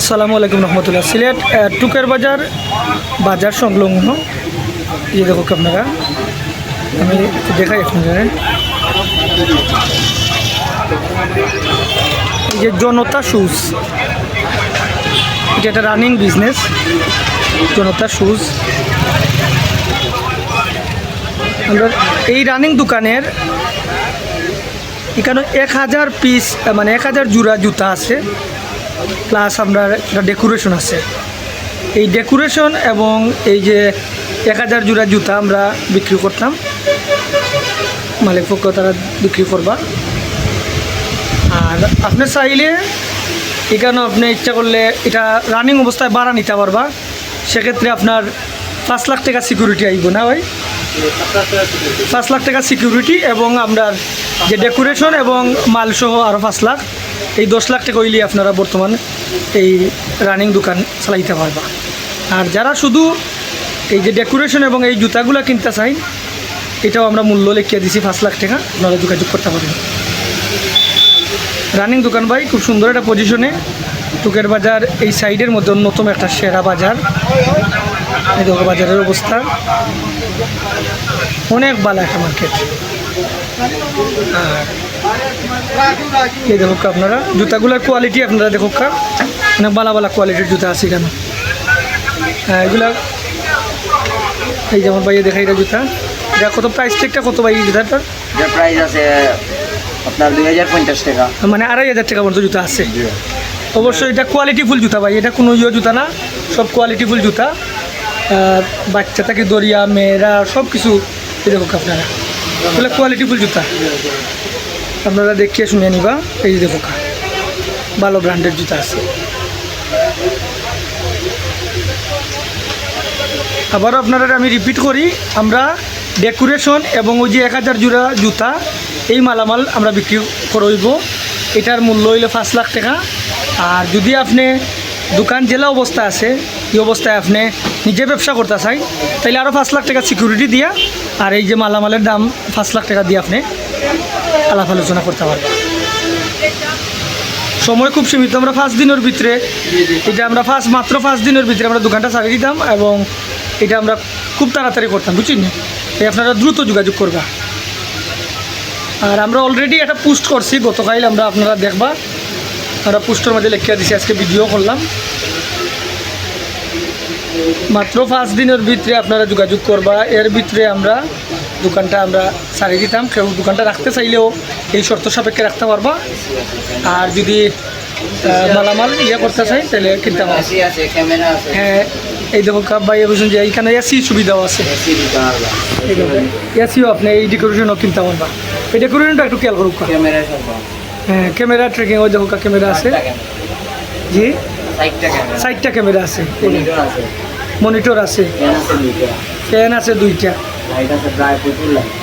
আসসালামু আলাইকুম রহমতুল্লাহ। সিলেট টুকের বাজার বাজার সংলগ্ন। এই দেখো আপনারা। আমি দেখাই আপনাদের। এই যে জনতা শুজ এটা একটা রানিং বিজনেস জনতা শুজ এই রানিং দোকানের এখানে এক হাজার পিস মানে এক হাজার জোড়া জুতা আছে। প্লাস আপনার একটা ডেকোরেশন আছে। এই ডেকোরেশন এবং এই যে এক হাজার জোড়া জুতা আমরা বিক্রি করতাম। মালিক পক্ষ তারা বিক্রি করবা। আর আপনি চাইলে এখানে আপনি ইচ্ছা করলে এটা রানিং অবস্থায় বাড়া নিতে পারবা। সেক্ষেত্রে আপনার পাঁচ লাখ টাকা সিকিউরিটি আইব না ভাই? পাঁচ লাখ টাকা সিকিউরিটি এবং আপনার যে ডেকোরেশন এবং মালসহ আরও পাঁচ লাখ। এই দশ লাখ টাকা হইলে আপনারা বর্তমান এই রানিং দোকান চালাইতে পারবা। আর যারা শুধু এই যে ডেকোরেশন এবং এই জুতাগুলো কিনতে চাই, এটাও আমরা মূল্য লিখিয়ে দিছি পাঁচ লাখ টাকা। আপনারা যোগাযোগ করতে পারবেন রানিং দোকান ভাই, খুব সুন্দর একটা পজিশনে টুকের বাজার এই সাইডের মধ্যে অন্যতম একটা সেরা বাজার। এই দোকান বাজারের অবস্থা। অনেক ভালো একটা মার্কেট আর এই দেখো আপনারা। জুতাগুলোর কোয়ালিটি আপনারা দেখো অনেক ভালো ভালো কোয়ালিটির জুতা আছে এখানে। হ্যাঁ এগুলা এই যেমন ভাই দেখা এটা জুতা। এটা কত প্রাইস ঠিকটা কত ভাই জুতাটার? প্রাইস আছে আপনার দুই হাজার পঞ্চাশ টাকা। মানে আড়াই হাজার টাকা পর্যন্ত জুতা আছে। অবশ্যই এটা কোয়ালিটিফুল জুতা ভাই। এটা কোনো ইয়ে জুতা না। সব কোয়ালিটিফুল জুতা। বাচ্চা থেকে দরিয়া মেয়েরা সব কিছু দেখুক আপনারা। এগুলো কোয়ালিটিফুল জুতা। আপনারা দেখিয়ে শুনে নিবা। এই যে দেখুক ভালো ব্র্যান্ডের জুতা আছে। আবারও আপনারা আমি রিপিট করি, আমরা ডেকোরেশন এবং ওই যে এক হাজার জোড়া জুতা, এই মালামাল আমরা বিক্রি করইব। এটার মূল্য হইলে পাঁচ লাখ টাকা। আর যদি আপনি দোকান জেলা অবস্থা আছে, এই অবস্থায় আপনি নিজে ব্যবসা করতে চাই তাহলে আরও পাঁচ লাখ টাকা সিকিউরিটি দিয়া, আর এই যে মালামালের দাম পাঁচ লাখ টাকা দিয়ে আপনি আলাপ আলোচনা করতে পারবেন সময় খুব সীমিত, আমরা পাঁচ দিনের ভিতরে, এটা আমরা ফার্স্ট মাত্র পাঁচ দিনের ভিতরে আমরা দোকানটা চালিয়ে দিতাম এবং এটা আমরা খুব তাড়াতাড়ি করতাম, বুঝছেন? এই আপনারা দ্রুত যোগাযোগ করবা। আর আমরা অলরেডি একটা পোস্ট করছি, গতকাল আমরা আপনারা দেখবা। আমরা পোস্টের মধ্যে লিখিয়া দিছি, আজকে ভিডিও করলাম। মাত্র পাঁচ দিনের ভিতরে আপনারা যোগাযোগ করবা, এর ভিতরে আমরা দোকানটা আমরা ছাড়িয়ে দিতাম। কেউ দোকানটা রাখতে চাইলেও এই শর্ত সাপেক্ষে রাখতে পারবা। আর যদি মালামাল ইয়ে করতে চাই তাহলে কিনতে পারবা। হ্যাঁ এই দেখো কাপ ভাই বুঝুন যে এইখানে এসি সুবিধাও আছে। এসিও আপনি এই ডেকোরেশনও কিনতে পারবা। এই ডেকোরেশনটা একটু খেয়াল করুক। হ্যাঁ ক্যামেরা ট্রেকিং ওই দেখো ক্যামেরা আছে। জি? সাইডটা ক্যামেরা। আছে। মনিটর আছে। ফ্যান আছে দুইটা। প্রচুর লাইট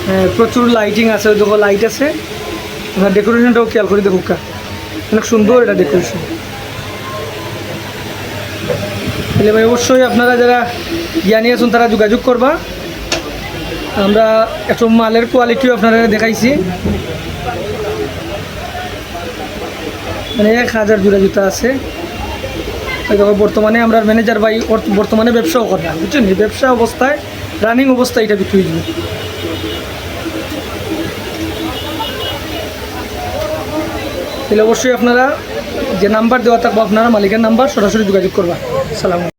হ্যাঁ, প্রচুর লাইটিং আছে ওই দেখো লাইট আছে। ডেকোরেশনটাও খেয়াল করে দেখুক অনেক সুন্দর এটা ডেকোরেশন তাহলে ভাই অবশ্যই আপনারা যারা জ্ঞানী আছেন তারা যোগাযোগ করবা। আমরা একটু মালের কোয়ালিটিও আপনারা দেখাইছি। মানে এক হাজার জোড়া জুতা আছে। দেখো বর্তমানে আমরা ম্যানেজার ভাই বর্তমানে ব্যবসাও করে বুঝছেন? ব্যবসা অবস্থায় রানিং অবস্থা এটা বিক্রি হয়ে তাহলে অবশ্যই আপনারা যে নাম্বার দেওয়া থাকব আপনারা মালিকের নাম্বার সরাসরি যোগাযোগ করবা। সালাম